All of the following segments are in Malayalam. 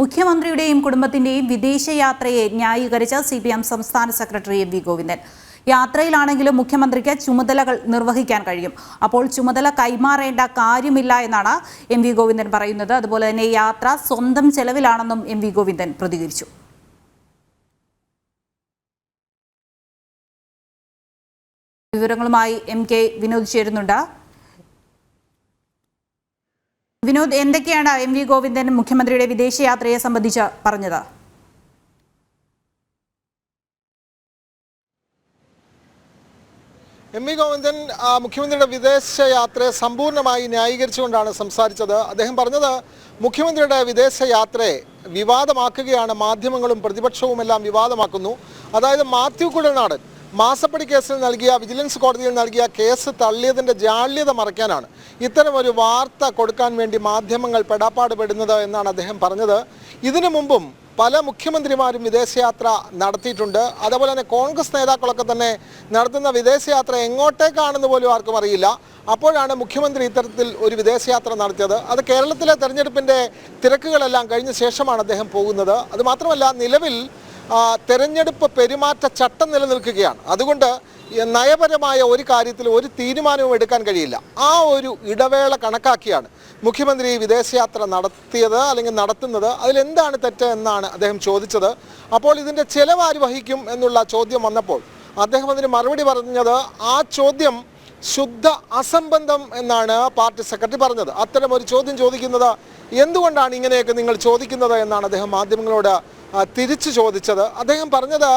മുഖ്യമന്ത്രിയുടെയും കുടുംബത്തിന്റെയും വിദേശയാത്രയെ ന്യായീകരിച്ച സി പി എം സംസ്ഥാന സെക്രട്ടറി എം വി ഗോവിന്ദൻ. യാത്രയിലാണെങ്കിലും മുഖ്യമന്ത്രിക്ക് ചുമതലകൾ നിർവഹിക്കാൻ കഴിയും. അപ്പോൾ ചുമതല കൈമാറേണ്ട കാര്യമില്ല എന്നാണ് എം വി ഗോവിന്ദൻ പറയുന്നത്. അതുപോലെ തന്നെ യാത്ര സ്വന്തം ചെലവിലാണെന്നും എം വി ഗോവിന്ദൻ പ്രതികരിച്ചു. വിവരങ്ങളുമായി എം കെ വിനോദ് ചേരുന്നുണ്ട്. വിനോദ് എന്തൊക്കെയാണ് എം വി ഗോവിന്ദൻ മുഖ്യമന്ത്രിയുടെ വിദേശയാത്രയെ സംബന്ധിച്ച് പറഞ്ഞത്? എം വി ഗോവിന്ദൻ മുഖ്യമന്ത്രിയുടെ വിദേശയാത്രയെ സമ്പൂർണമായി ന്യായീകരിച്ചുകൊണ്ടാണ് സംസാരിച്ചത്. അദ്ദേഹം പറഞ്ഞത് മുഖ്യമന്ത്രിയുടെ വിദേശയാത്രയെ വിവാദമാക്കുകയാണ് മാധ്യമങ്ങളും പ്രതിപക്ഷവും എല്ലാം വിവാദമാക്കുന്നു. അതായത് മാത്യു കുഴൽനാടൻ മാസപ്പടി കേസിൽ നൽകിയ വിജിലൻസ് കോടതിയിൽ നൽകിയ കേസ് തള്ളിയതിന്റെ ജാള്യത മറയ്ക്കാനാണ് ഇത്തരമൊരു വാർത്ത കൊടുക്കാൻ വേണ്ടി മാധ്യമങ്ങൾ പെടാപ്പാട് പെടുന്നത് എന്നാണ് അദ്ദേഹം പറഞ്ഞത്. ഇതിനു മുമ്പും പല മുഖ്യമന്ത്രിമാരും വിദേശയാത്ര നടത്തിയിട്ടുണ്ട്. അതേപോലെ തന്നെ കോൺഗ്രസ് നേതാക്കളൊക്കെ തന്നെ നടത്തുന്ന വിദേശയാത്ര എങ്ങോട്ടേക്കാണെന്ന് പോലും ആർക്കും അറിയില്ല. അപ്പോഴാണ് മുഖ്യമന്ത്രി ഇത്തരത്തിൽ ഒരു വിദേശയാത്ര നടത്തിയത്. അത് കേരളത്തിലെ തെരഞ്ഞെടുപ്പിന്റെ തിരക്കുകളെല്ലാം കഴിഞ്ഞ ശേഷമാണ് അദ്ദേഹം പോകുന്നത്. അതുമാത്രമല്ല നിലവിൽ തെരഞ്ഞെടുപ്പ് പെരുമാറ്റ ചട്ടം നിലനിൽക്കുകയാണ്. അതുകൊണ്ട് നയപരമായ ഒരു കാര്യത്തിൽ ഒരു തീരുമാനവും എടുക്കാൻ കഴിയില്ല. ആ ഒരു ഇടവേള കണക്കാക്കിയാണ് മുഖ്യമന്ത്രി വിദേശയാത്ര നടത്തിയത് അല്ലെങ്കിൽ നടത്തുന്നത്. അതിലെന്താണ് തെറ്റ് എന്നാണ് അദ്ദേഹം ചോദിച്ചത്. അപ്പോൾ ഇതിന്റെ ചെലവ് ആര് വഹിക്കും എന്നുള്ള ചോദ്യം വന്നപ്പോൾ അദ്ദേഹം അതിന് മറുപടി പറഞ്ഞത് ആ ചോദ്യം ശുദ്ധ അസംബന്ധം എന്നാണ് പാർട്ടി സെക്രട്ടറി പറഞ്ഞത്. അത്തരം ഒരു ചോദ്യം ചോദിക്കുന്നത് എന്തുകൊണ്ടാണ് ഇങ്ങനെയൊക്കെ നിങ്ങൾ ചോദിക്കുന്നത് എന്നാണ് അദ്ദേഹം മാധ്യമങ്ങളോട് തിരിച്ചു ചോദിച്ചത്. അദ്ദേഹം പറഞ്ഞത്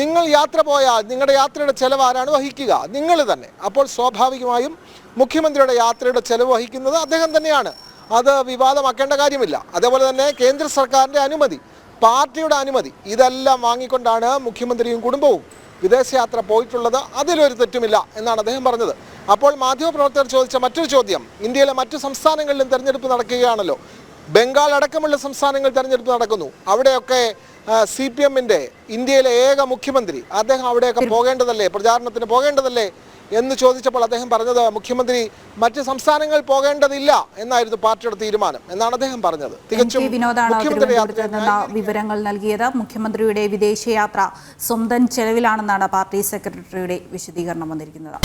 നിങ്ങൾ യാത്ര പോയാൽ നിങ്ങളുടെ യാത്രയുടെ ചെലവ് ആരാണ് വഹിക്കുക. നിങ്ങൾ തന്നെ. അപ്പോൾ സ്വാഭാവികമായും മുഖ്യമന്ത്രിയുടെ യാത്രയുടെ ചെലവ് വഹിക്കുന്നത് അദ്ദേഹം തന്നെയാണ്. അത് വിവാദമാക്കേണ്ട കാര്യമില്ല. അതേപോലെ തന്നെ കേന്ദ്ര സർക്കാരിന്റെ അനുമതി പാർട്ടിയുടെ അനുമതി ഇതെല്ലാം വാങ്ങിക്കൊണ്ടാണ് മുഖ്യമന്ത്രിയും കുടുംബവും വിദേശയാത്ര പോയിട്ടുള്ളത്. അതിലൊരു തെറ്റുമില്ല എന്നാണ് അദ്ദേഹം പറഞ്ഞത്. അപ്പോൾ മാധ്യമപ്രവർത്തകർ ചോദിച്ച മറ്റൊരു ചോദ്യം ഇന്ത്യയിലെ മറ്റു സംസ്ഥാനങ്ങളിലും തെരഞ്ഞെടുപ്പ് നടക്കുകയാണല്ലോ ബംഗാൾ അടക്കമുള്ള സംസ്ഥാനങ്ങൾ തെരഞ്ഞെടുപ്പ് നടക്കുന്നു. അവിടെയൊക്കെ സി പി എമ്മിന്റെ ഇന്ത്യയിലെ ഏക മുഖ്യമന്ത്രി അദ്ദേഹം അവിടെയൊക്കെ പോകേണ്ടതല്ലേ? പ്രചാരണത്തിന് പോകേണ്ടതല്ലേ? എന്ന് ചോദിച്ചപ്പോൾ അദ്ദേഹം പറഞ്ഞത് മുഖ്യമന്ത്രി മറ്റ് സംസ്ഥാനങ്ങൾ പോകേണ്ടതില്ല എന്നായിരുന്നു പാർട്ടിയുടെ തീരുമാനം എന്നാണ് അദ്ദേഹം പറഞ്ഞത്. തികച്ചും വിവരങ്ങൾ നൽകിയത്. മുഖ്യമന്ത്രിയുടെ വിദേശയാത്ര സ്വന്തം ചെലവിലാണെന്നാണ് പാർട്ടി സെക്രട്ടറിയുടെ വിശദീകരണം വന്നിരിക്കുന്നത്.